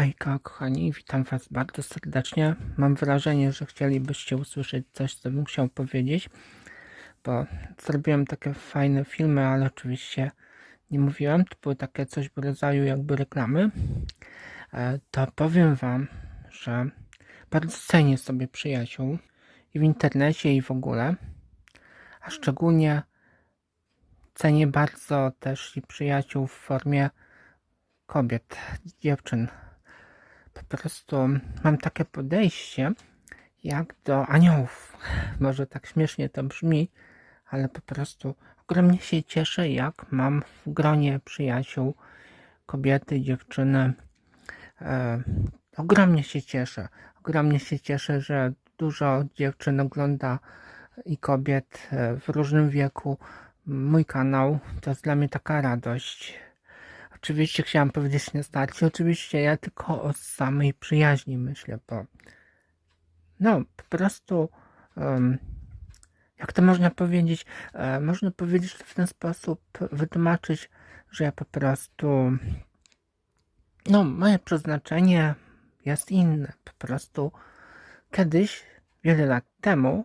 Hejka, kochani, witam Was bardzo serdecznie. Mam wrażenie, że chcielibyście usłyszeć coś, co bym chciał powiedzieć, bo zrobiłem takie fajne filmy, ale oczywiście nie mówiłem. To były takie coś w rodzaju jakby reklamy. E, To powiem Wam, że bardzo cenię sobie przyjaciół i w internecie, i w ogóle, a szczególnie cenię bardzo też i przyjaciół w formie kobiet, dziewczyn. Po prostu mam takie podejście jak do aniołów. Może tak śmiesznie to brzmi, ale po prostu ogromnie się cieszę, jak mam w gronie przyjaciół kobiety, dziewczyny. E, ogromnie się cieszę. Ogromnie się cieszę, że dużo dziewczyn ogląda i kobiet e, w różnym wieku mój kanał. To jest dla mnie taka radość. Oczywiście chciałam powiedzieć nie starcie. Oczywiście ja tylko o samej przyjaźni myślę, bo no po prostu em, jak to można powiedzieć? E, można powiedzieć w ten sposób, wytłumaczyć, że ja po prostu no moje przeznaczenie jest inne. Po prostu kiedyś, wiele lat temu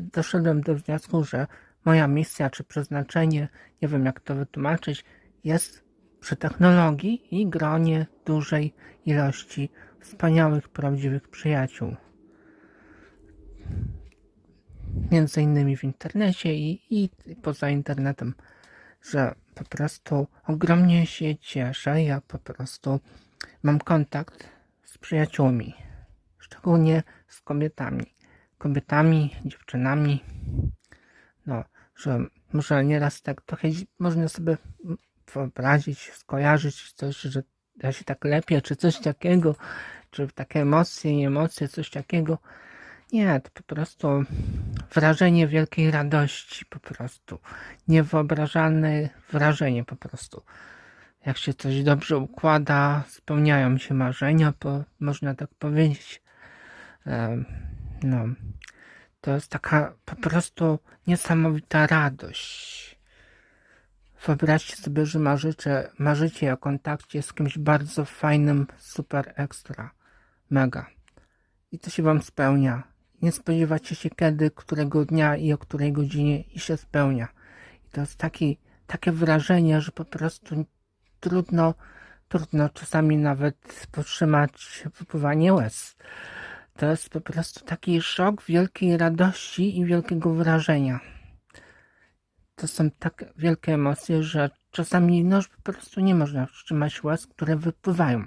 doszedłem do wniosku, że moja misja czy przeznaczenie, nie wiem jak to wytłumaczyć, jest przy technologii i gronie dużej ilości wspaniałych, prawdziwych przyjaciół. Między innymi w internecie i, i poza internetem, że po prostu ogromnie się cieszę, jak po prostu mam kontakt z przyjaciółmi, szczególnie z kobietami. Kobietami, dziewczynami, no, że może nieraz tak trochę można sobie wyobrazić, skojarzyć coś, że ja się tak lepiej, czy coś takiego, czy takie emocje, nie emocje, coś takiego. Nie, to po prostu wrażenie wielkiej radości, po prostu. Niewyobrażalne wrażenie, po prostu. Jak się coś dobrze układa, spełniają się marzenia, po, można tak powiedzieć. No, to jest taka po prostu niesamowita radość. Wyobraźcie sobie, że marzycie, marzycie o kontakcie z kimś bardzo fajnym, super ekstra, mega. I to się wam spełnia. Nie spodziewacie się kiedy, którego dnia i o której godzinie i się spełnia. I to jest taki, takie wrażenie, że po prostu trudno, trudno czasami nawet powstrzymać wypływanie łez. To jest po prostu taki szok wielkiej radości i wielkiego wrażenia to są tak wielkie emocje, że czasami no, już po prostu nie można wstrzymać łez, które wypływają.